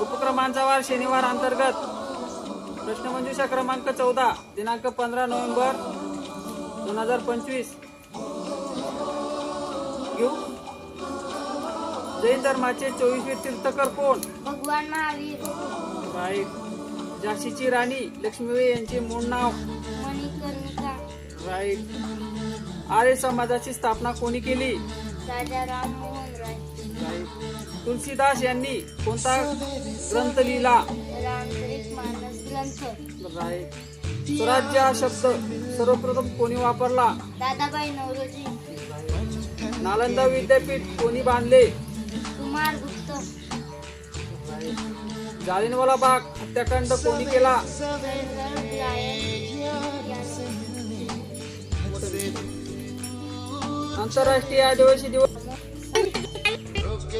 मांचावार शनिवार अंतर्गत. प्रश्नमंजुषा क्रमांक चौदा दिनांक पंधरा नोव्हेंबर दोन हजार पंचवीस. घेऊ? जैन धर्माचे चोवीसवे तीर्थकर कोण? भगवान महावीर. राईट झाशीची राणी लक्ष्मीबाई यांचे मूळ नाव. राईट. आर्य समाजाची स्थापना कोणी केली? राय तुलसीदास यांनी कोणता ग्रंथ लिहिला? रामचरित मानस ग्रंथ राईट स्वराज्य हा शब्द सर्वप्रथम कोणी वापरला? दादाबाई नवरोजी. नालंदा विद्यापीठ कोणी बांधले? कुमार गुप्त. जालियनवाला बाग हत्याकांड कोणी केला? आंतरराष्ट्रीय आदिवासी दिवस